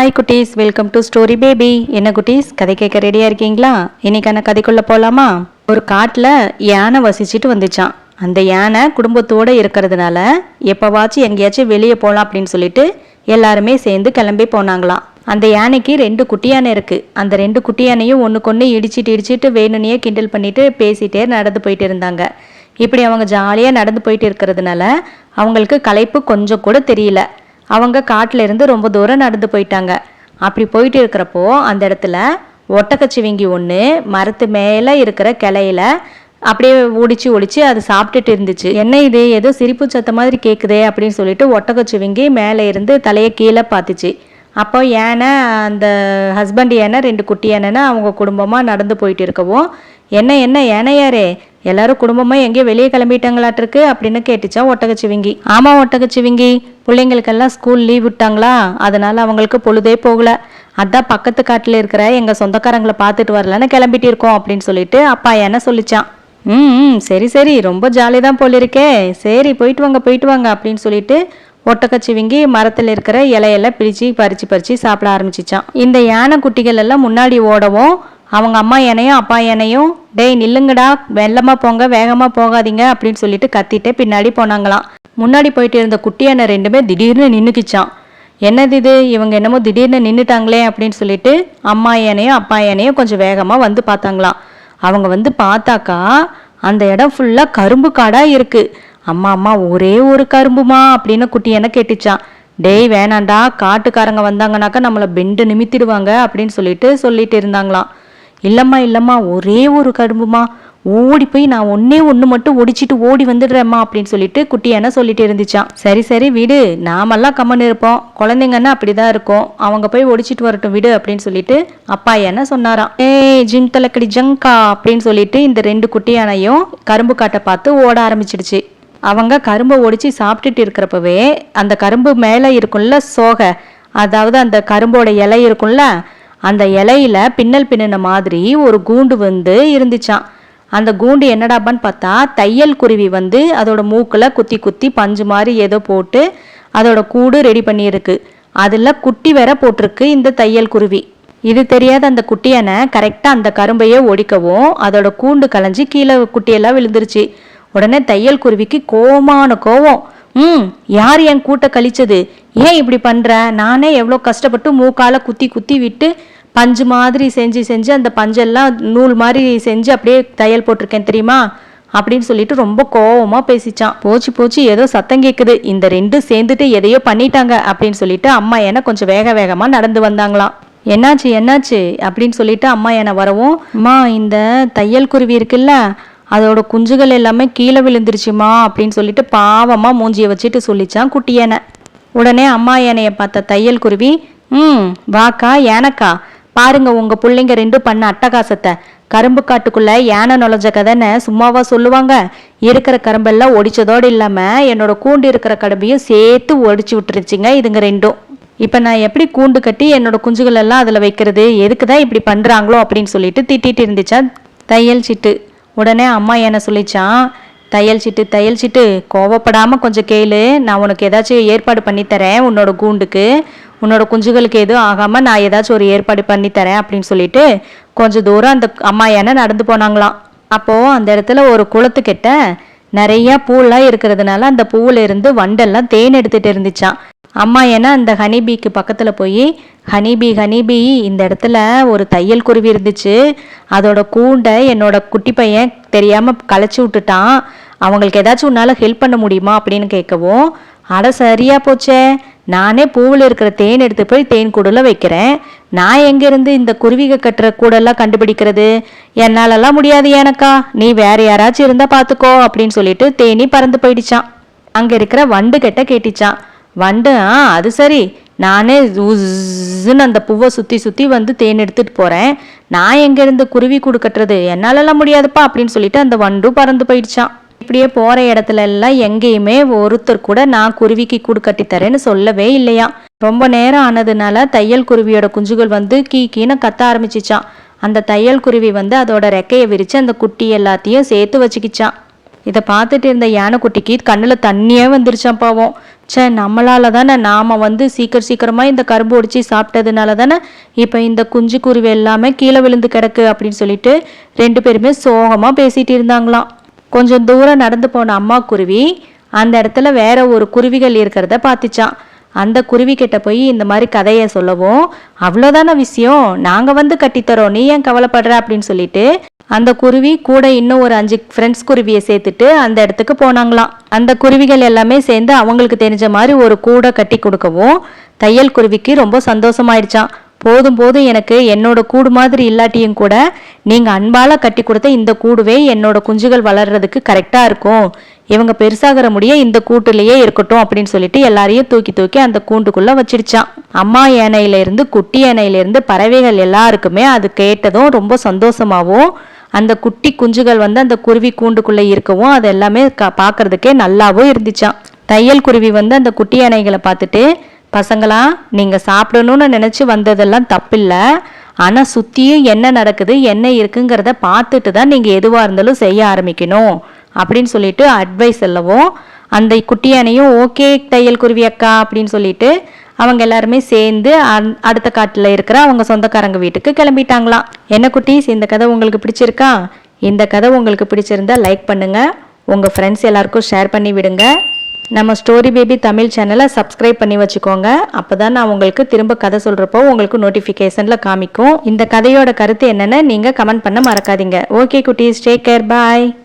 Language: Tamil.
ஹாய் குட்டீஸ். வெல்கம் டு ஸ்டோரி பேபி என்ன குட்டீஸ்? கதை கேட்க ரெடியாக இருக்கீங்களா? இன்னைக்கான கதைக்குள்ளே போகலாமா ஒரு காட்டில் யானை வசிச்சுட்டு வந்துச்சான் அந்த யானை குடும்பத்தோடு இருக்கிறதுனால எப்போவாச்சும் எங்கேயாச்சும் வெளியே போகலாம் அப்படின்னு சொல்லிட்டு எல்லாருமே சேர்ந்து கிளம்பி போனாங்களாம். அந்த யானைக்கு ரெண்டு குட்டி யானை இருக்குது அந்த ரெண்டு குட்டி யானையும் ஒன்றுக்கொன்று இடிச்சிட்டு இடிச்சிட்டு வேணும்னே கிண்டல் பண்ணிட்டு பேசிட்டே நடந்து போயிட்டு இருந்தாங்க. இப்படி அவங்க ஜாலியாக நடந்து போயிட்டு இருக்கிறதுனால அவங்களுக்கு களைப்பு கொஞ்சம் கூட தெரியல. அவங்க காட்டிலேருந்து ரொம்ப தூரம் நடந்து போயிட்டாங்க. அப்படி போயிட்டு இருக்கிறப்போ அந்த இடத்துல ஒட்டக்கச்சிவிங்கி ஒன்று மரத்து மேலே இருக்கிற கிளையில அப்படியே ஒடிச்சு ஒடிச்சு அது சாப்பிட்டுட்டு இருந்துச்சு. என்ன இது? ஏதோ சிரிப்பு சத்த மாதிரி கேட்குதே அப்படின்னு சொல்லிட்டு ஒட்டக்கச்சிவிங்கி மேலே இருந்து தலையை கீழே பார்த்துச்சு அப்போ ஏன்னா அந்த ஹஸ்பண்ட் யானை ரெண்டு குட்டி ஏன்னா அவங்க குடும்பமாக நடந்து போயிட்டு இருக்கவும் என்ன என்ன ஏனையாரே? எல்லாரும் குடும்பமாக எங்கேயோ வெளியே கிளம்பிட்டாங்களாட்டிருக்கு? அப்படின்னு கேட்டுச்சான் ஒட்டகச்சிவிங்கி. ஆமாம் ஒட்டகச்சிவிங்கி. பிள்ளைங்களுக்கெல்லாம் ஸ்கூல் லீவ் விட்டாங்களா? அதனால அவங்களுக்கு பொழுதே போகல. அதான் பக்கத்து காட்டில் இருக்கிற எங்கள் சொந்தக்காரங்களை பார்த்துட்டு வரலன்னு கிளம்பிட்டு இருக்கோம் அப்படின்னு சொல்லிட்டு அப்பா என்ன சொல்லிச்சான். ம் ம், சரி சரி. ரொம்ப ஜாலி தான் போலிருக்கே சரி போயிட்டு வாங்க போயிட்டு வாங்க அப்படின்னு சொல்லிட்டு ஒட்டக்கச்சிவிங்கி மரத்தில் இருக்கிற இலையெல்லாம் பிரித்து பறித்து பறித்து சாப்பிட ஆரம்பிச்சிச்சான். இந்த யானை குட்டிகள் எல்லாம் முன்னாடி ஓடவும் அவங்க அம்மா என்னையும் அப்பா என்னையும் டேய் நில்லுங்கடா வெள்ளமாக போங்க வேகமாக போகாதீங்க அப்படின்னு சொல்லிட்டு கத்திட்டு பின்னாடி போனாங்களாம். முன்னாடி போயிட்டு இருந்த குட்டியான ரெண்டுமே திடீர்னு நின்றுக்கிச்சான் என்னது இது? இவங்க என்னமோ திடீர்னு நின்றுட்டாங்களே அப்படின்னு சொல்லிட்டு அம்மா யானையும் அப்பா யானையும் கொஞ்சம் வேகமாக வந்து பார்த்தாங்களாம். அவங்க வந்து பார்த்தாக்கா அந்த இடம் ஃபுல்லாக கரும்பு காடாக இருக்கு. அம்மா அம்மா ஒரே ஒரு கரும்புமா? அப்படின்னு குட்டி என்ன கேட்டுச்சான் டேய் வேணாண்டா காட்டுக்காரங்க வந்தாங்கனாக்கா நம்மளை பெண்டு நிமித்திடுவாங்க அப்படின்னு சொல்லிட்டு சொல்லிட்டு இருந்தாங்களாம். இல்லைம்மா இல்லைம்மா ஒரே ஒரு கரும்புமா ஓடி போய் நான் ஒன்னே ஒன்று மட்டும் ஒடிச்சிட்டு ஓடி வந்துடுறேம்மா அப்படின்னு சொல்லிட்டு குட்டி என்ன சொல்லிட்டு இருந்துச்சான் சரி சரி விடு. நாமெல்லாம் கம்மன் இருப்போம். குழந்தைங்கன்னா அப்படி தான் இருக்கும். அவங்க போய் ஒடிச்சிட்டு வரட்டும் விடு அப்படின்னு சொல்லிட்டு அப்பா என்ன சொன்னாராம். ஏய் ஜிங் தலக்கடி ஜங்கா அப்படின்னு சொல்லிட்டு இந்த ரெண்டு குட்டி யானையும் கரும்பு காட்டை பார்த்து ஓட ஆரம்பிச்சிடுச்சு. அவங்க கரும்பை ஒடிச்சு சாப்பிட்டுட்டு இருக்கிறப்பவே அந்த கரும்பு மேலே இருக்கும்ல சோகை. அதாவது அந்த கரும்போட இலை இருக்கும்ல அந்த இலையில பின்னல் பின்னின மாதிரி ஒரு கூண்டு வந்து இருந்துச்சான் அந்த கூண்டு என்னடாப்பான்னு பார்த்தா தையல் குருவி வந்து அதோட மூக்கில் குத்தி குத்தி பஞ்சு மாதிரி ஏதோ போட்டு அதோட கூடு ரெடி பண்ணியிருக்கு. அதில் குட்டி வேற போட்டிருக்கு இந்த தையல் குருவி. இது தெரியாத அந்த குட்டியனை கரெக்டாக அந்த கரும்பையே ஒடிக்கவும் அதோட கூண்டு கலைஞ்சி கீழே குட்டியெல்லாம் விழுந்துருச்சு. உடனே தையல் குருவிக்கு கோவமான கோவம். ம் யார் என் கூட்ட கழிச்சது? ஏன் இப்படி பண்ற? நானே எவ்வளோ கஷ்டப்பட்டு மூக்கால குத்தி குத்தி விட்டு பஞ்சு மாதிரி செஞ்சு செஞ்சு அந்த பஞ்செல்லாம் நூல் மாதிரி செஞ்சு அப்படியே தையல் போட்டிருக்கேன் தெரியுமா? அப்படின்னு சொல்லிட்டு ரொம்ப கோவமா பேசிச்சான். போச்சு போச்சு ஏதோ சத்தம் கேட்குது இந்த ரெண்டும் சேர்ந்துட்டு எதையோ பண்ணிட்டாங்க அப்படின்னு சொல்லிட்டு அம்மா என்ன கொஞ்சம் வேக வேகமா நடந்து வந்தாங்களாம். என்னாச்சு என்னாச்சு? அப்படின்னு சொல்லிட்டு அம்மா என்னை வரவும் அம்மா இந்த தையல் குருவி இருக்குல்ல அதோட குஞ்சுகள் எல்லாமே கீழே விழுந்துருச்சுமா அப்படின்னு சொல்லிட்டு பாவமாக மூஞ்சியை வச்சுட்டு சொல்லிச்சான் குட்டி யானை. உடனே அம்மா யானையை பார்த்த தையல் குருவி ம் வாக்கா யானைக்கா. பாருங்க உங்க பிள்ளைங்க ரெண்டும் பண்ண அட்டகாசத்தை. கரும்பு காட்டுக்குள்ள யானை நுழைஞ்ச கதைன்னு சும்மாவா சொல்லுவாங்க. இருக்கிற கரும்பெல்லாம் ஒடிச்சதோடு இல்லாம என்னோட கூண்டு இருக்கிற கரும்பையும் சேர்த்து ஒடிச்சு விட்டுருச்சுங்க இதுங்க ரெண்டும். இப்போ நான் எப்படி கூண்டு கட்டி என்னோட குஞ்சுகள் எல்லாம் அதில் வைக்கிறது? எதுக்கு தான் இப்படி பண்ணுறாங்களோ அப்படின்னு சொல்லிட்டு திட்டிட்டு இருந்துச்சா தையல் சிட்டு. உடனே அம்மா என்ன சொல்லிச்சான் தையல் சிட்டு தையல் சிட்டு கோவப்படாமல் கொஞ்சம் கேளு. நான் உனக்கு ஏதாச்சும் ஏற்பாடு பண்ணி தரேன் உன்னோட கூண்டுக்கு. உன்னோட குஞ்சுகளுக்கு எதுவும் ஆகாமல் நான் ஏதாச்சும் ஒரு ஏற்பாடு பண்ணித்தரேன் அப்படின்னு சொல்லிட்டு கொஞ்சம் தூரம் அந்த அம்மா யானை நடந்து போனாங்களாம். அப்போது அந்த இடத்துல ஒரு குளத்துக்கிட்ட நிறையா பூலாம் இருக்கிறதுனால அந்த பூவில் இருந்து வண்டெல்லாம் தேன் எடுத்துகிட்டு இருந்துச்சான் அம்மா ஏன்னா அந்த ஹனிபீக்கு பக்கத்தில் போய் ஹனிபி ஹனிபி இந்த இடத்துல ஒரு தையல் குருவி இருந்துச்சு. அதோட கூண்டை என்னோட குட்டி பையன் தெரியாமல் களைச்சி விட்டுட்டான். அவங்களுக்கு ஏதாச்சும் உன்னால் ஹெல்ப் பண்ண முடியுமா அப்படின்னு கேட்கவும் அட சரியா போச்சே. நானே பூவில் இருக்கிற தேன் எடுத்து போய் தேன் கூடல வைக்கிறேன். நான் எங்கேருந்து இந்த குருவிக கட்டுற கூடெல்லாம் கண்டுபிடிக்கிறது? என்னாலெல்லாம் முடியாது எனக்கா. நீ வேற யாராச்சும் இருந்தால் பார்த்துக்கோ அப்படின்னு சொல்லிட்டு தேனி பறந்து போயிடுச்சான் அங்கே இருக்கிற வண்டு கிட்ட கேட்டுச்சான் வண்டு ஆ அது சரி. நானே உஸ்ஸுன்னு அந்த பூவை சுற்றி சுற்றி வந்து தேன் எடுத்துட்டு போகிறேன் நான் எங்கேருந்து குருவி கூடு கட்டுறது? என்னாலலாம் முடியாதுப்பா அப்படின்னு சொல்லிட்டு அந்த வண்டும் பறந்து போயிடுச்சான் இப்படியே போகிற இடத்துல எல்லாம் எங்கேயுமே ஒருத்தர் கூட நான் குருவிக்கு கூடு கட்டித்தரேன்னு சொல்லவே இல்லையா. ரொம்ப நேரம் ஆனதுனால தையல் குருவியோட குஞ்சுகள் வந்து கீ கீன்னு கத்த ஆரம்பிச்சிச்சான் அந்த தையல் குருவி வந்து அதோட ரெக்கையை விரித்து அந்த குட்டி எல்லாத்தையும் சேர்த்து வச்சுக்கிச்சான் இதை பார்த்துட்டு இருந்த யானைக்குட்டிக்கு கண்ணில் தண்ணியே வந்துருச்சான் பாவம். ச்சே நம்மளால தானே நாம் வந்து சீக்கிரம் சீக்கிரமாக இந்த கரும்பு ஒடிச்சு சாப்பிட்டதுனால தானே இப்போ இந்த குஞ்சு குருவி எல்லாமே கீழே விழுந்து கிடக்கு அப்படின்னு சொல்லிட்டு ரெண்டு பேருமே சோகமாக பேசிகிட்டு இருந்தாங்களாம். கொஞ்சம் தூரம் நடந்து போன அம்மா குருவி அந்த இடத்துல வேற ஒரு குருவிகள் இருக்கிறத பார்த்துச்சான் அந்த குருவி கிட்ட போய் இந்த மாதிரி கதையை சொல்லவும் அவ்வளோதான விஷயம்? நாங்கள் வந்து கட்டித்தரோம். நீ ஏன் கவலைப்படுற? அப்படின்னு சொல்லிட்டு அந்த குருவி கூட இன்னும் ஒரு அஞ்சு ஃப்ரெண்ட்ஸ் குருவியை சேர்த்துட்டு அந்த இடத்துக்கு போனாங்களாம். அந்த குருவிகள் எல்லாமே சேர்ந்து அவங்களுக்கு தெரிஞ்ச மாதிரி ஒரு கூடை கட்டி கொடுக்கவும் தையல் குருவிக்கு ரொம்ப சந்தோஷமாயிடுச்சான் போதும் போதும் எனக்கு என்னோட கூடு மாதிரி இல்லாட்டியும் கூட நீங்கள் அன்பால் கட்டி கொடுத்த இந்த கூடுவே என்னோட குஞ்சுகள் வளர்றதுக்கு கரெக்டாக இருக்கும். இவங்க பெருசாகிற முடிய இந்த கூட்டுலேயே இருக்கட்டும் அப்படின்னு சொல்லிட்டு எல்லாரையும் தூக்கி தூக்கி அந்த கூண்டுக்குள்ளே வச்சிருச்சான் அம்மா யானையிலேருந்து குட்டி யானையிலேருந்து பறவைகள் எல்லாருக்குமே அது கேட்டதும் ரொம்ப சந்தோஷமாகவும் அந்த குட்டி குஞ்சுகள் வந்து அந்த குருவி கூண்டுக்குள்ளே இருக்கவும் அது எல்லாமே க பார்க்கறதுக்கே நல்லாவும் இருந்துச்சான் தையல் குருவி வந்து அந்த குட்டி யானைகளை பார்த்துட்டு பசங்களா நீங்கள் சாப்பிடணும்னு நினச்சி வந்ததெல்லாம் தப்பில்லை. ஆனால் சுற்றியும் என்ன நடக்குது என்ன இருக்குங்கிறத பார்த்துட்டு தான் நீங்கள் எதுவாக இருந்தாலும் செய்ய ஆரம்பிக்கணும். அப்படின்னு சொல்லிட்டு அட்வைஸ் எல்லவும் அந்த குட்டி யானையும் ஓகே தையல் குருவி அக்கா அப்படின்னு சொல்லிட்டு அவங்க எல்லாருமே சேர்ந்து அந்- அடுத்த காட்டில் இருக்கிற அவங்க சொந்தக்காரங்க வீட்டுக்கு கிளம்பிட்டாங்களாம். என்ன குட்டீஸ் இந்த கதை உங்களுக்கு பிடிச்சிருக்கா? இந்த கதை உங்களுக்கு பிடிச்சிருந்தா லைக் பண்ணுங்கள் உங்கள் ஃப்ரெண்ட்ஸ் எல்லாருக்கும் ஷேர் பண்ணி விடுங்க. நம்ம ஸ்டோரி பேபி தமிழ் சேனலை சப்ஸ்கிரைப் பண்ணி வச்சுக்கோங்க. அப்போ தான் நான் உங்களுக்கு திரும்ப கதை சொல்கிறப்போ உங்களுக்கு நோட்டிஃபிகேஷனில் காமிக்கும். இந்த கதையோட கருத்து என்னென்னு நீங்கள் கமெண்ட் பண்ண மறக்காதீங்க. ஓகே குட்டீஸ் டேக் கேர் பாய்.